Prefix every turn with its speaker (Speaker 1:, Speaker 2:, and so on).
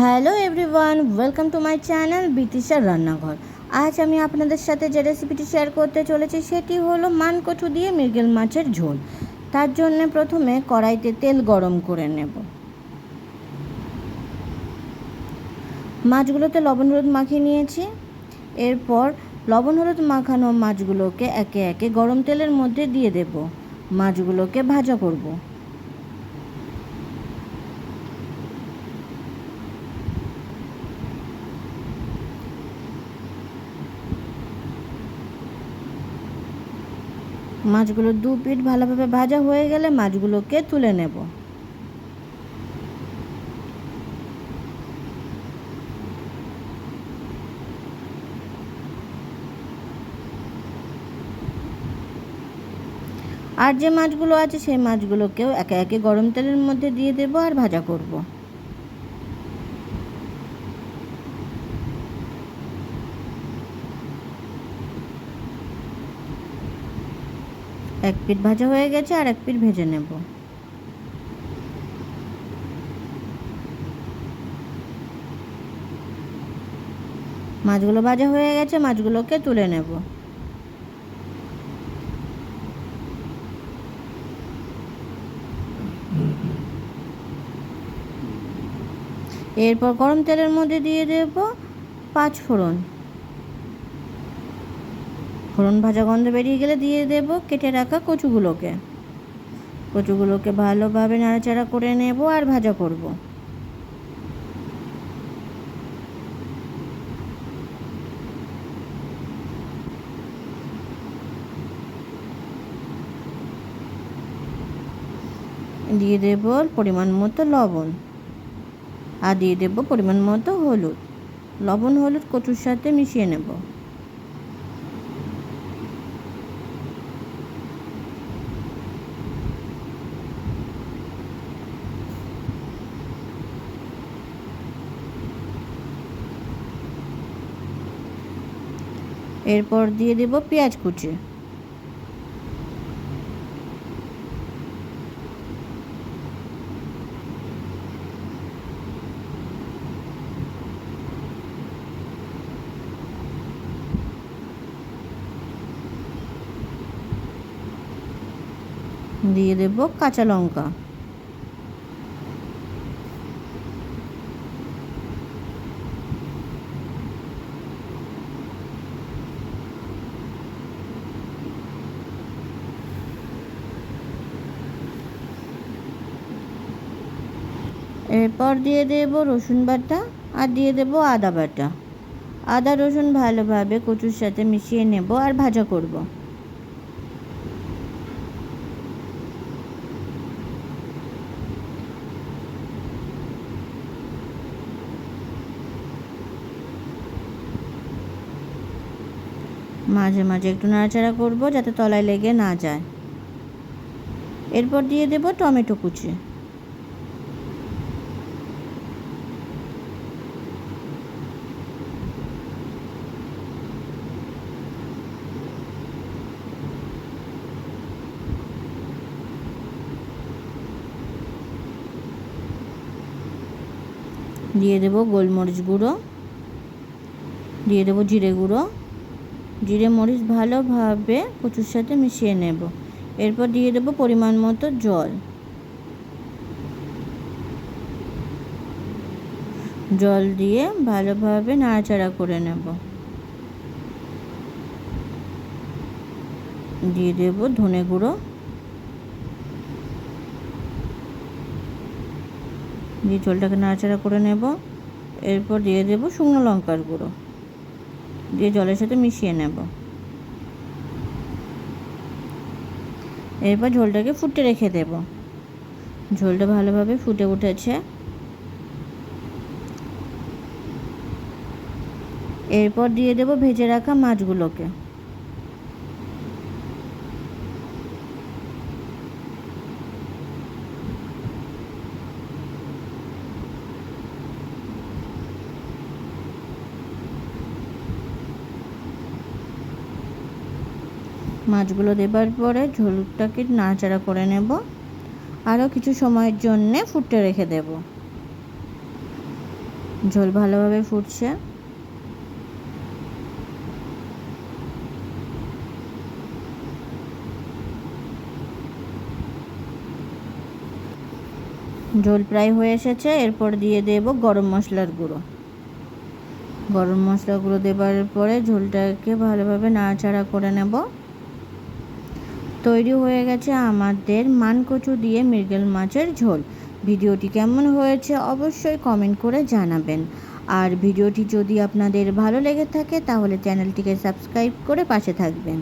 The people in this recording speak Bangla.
Speaker 1: Hello everyone, welcome to my channel বিতিশার রান্নাঘর। আজ আমি আপনাদের সাথে যে রেসিপিটি শেয়ার করতে চলেছি, সেটি হলো মানকচু দিয়ে মৃগেল মাছের ঝোল। তার জন্য প্রথমে কড়াইতে তেল গরম করে নেব। মাছগুলোতে লবণ হলুদ মাখিয়ে নিয়েছি। এরপর লবণ হলুদ মাখানো মাছগুলোকে একে একে গরম তেলের মধ্যে দিয়ে দেব। মাছগুলোকে ভাজা করব। মাছগুলো দু পিঠ ভালোভাবে ভাজা হয়ে গেলে মাছগুলোকে তুলে নেব। আর যে মাছগুলো আছে সেই মাছগুলোকেও একে একে গরম তেলের মধ্যে দিয়ে দেবো আর ভাজা করব। এক পিঠ ভাজা হয়ে গেছে আর এক পিঠ ভেজে নেব। মাছগুলো ভাজা হয়ে গেছে, মাছগুলোকে তুলে নেব। এরপর গরম তেলের মধ্যে দিয়ে দেব পাঁচ ফোড়ন। ফোড়ন ভাজা গন্ধ বেরিয়ে গেলে দিয়ে দেব কেটে রাখা কচুগুলোকে। কচুগুলোকে ভালোভাবে নাড়াচাড়া করে নেব আর ভাজা করব। দিয়ে দেব পরিমাণ মতো লবণ। আর দিয়ে দেব পরিমাণ মতো হলুদ। লবণ হলুদ কচুর সাথে মিশিয়ে নেব। এরপর দিয়ে দেব পেঁয়াজ কুচি। দিয়ে দেব কাঁচা লঙ্কা। এরপর দিয়ে দেব রসুন বাটা আর দিয়ে দেব আদা বাটা। আদা, রসুন ভালোভাবে কচুর সাথে মিশিয়ে নেব আর ভাজা করব। মাঝে মাঝে একটু নাড়াচাড়া করব যাতে তলায় লেগে না যায়। এরপর দিয়ে দেব টমেটো কুচি। দিয়ে দেব গোলমরিচ গুঁড়ো, দিয়ে দেব জিরে গুঁড়ো। জিরে মরিচ ভালোভাবে কচুর সাথে মিশিয়ে নেব। এরপর দিয়ে দেব পরিমাণ মতো জল। জল দিয়ে ভালোভাবে নাড়াচাড়া করে নেব। দিয়ে দেব ধনে গুঁড়ো। দিয়ে ঝোলটাকে নাড়াচাড়া করে নেব। এরপর দিয়ে দেব শুকনো লঙ্কার গুঁড়ো। দিয়ে জলের সাথে মিশিয়ে নেব। এরপর ঝোলটাকে ফুটে রেখে দেব। ঝোলটা ভালোভাবে ফুটে উঠেছে। এরপর দিয়ে দেব ভেজে রাখা মাছগুলোকে। মাছগুলো দেবার পরে ঝোলটাকে নাড়াচাড়া করে নেব। আরও কিছু সময়ের জন্যে ফুটতে রেখে দেব। ঝোল ভালোভাবে ফুটছে। ঝোল প্রায় হয়ে এসেছে। এরপর দিয়ে দেব গরম মশলার গুঁড়ো। গরম মশলা গুঁড়ো দেবার পরে ঝোলটাকে ভালোভাবে নাড়াচাড়া করে নেব। তৈরি হয়ে গেছে আমাদের মানকচু দিয়ে মৃগেল মাছের ঝোল। ভিডিওটি কেমন হয়েছে অবশ্যই কমেন্ট করে জানাবেন। আর ভিডিওটি যদি আপনাদের ভালো লেগে থাকে, তাহলে চ্যানেলটিকে সাবস্ক্রাইব করে পাশে থাকবেন।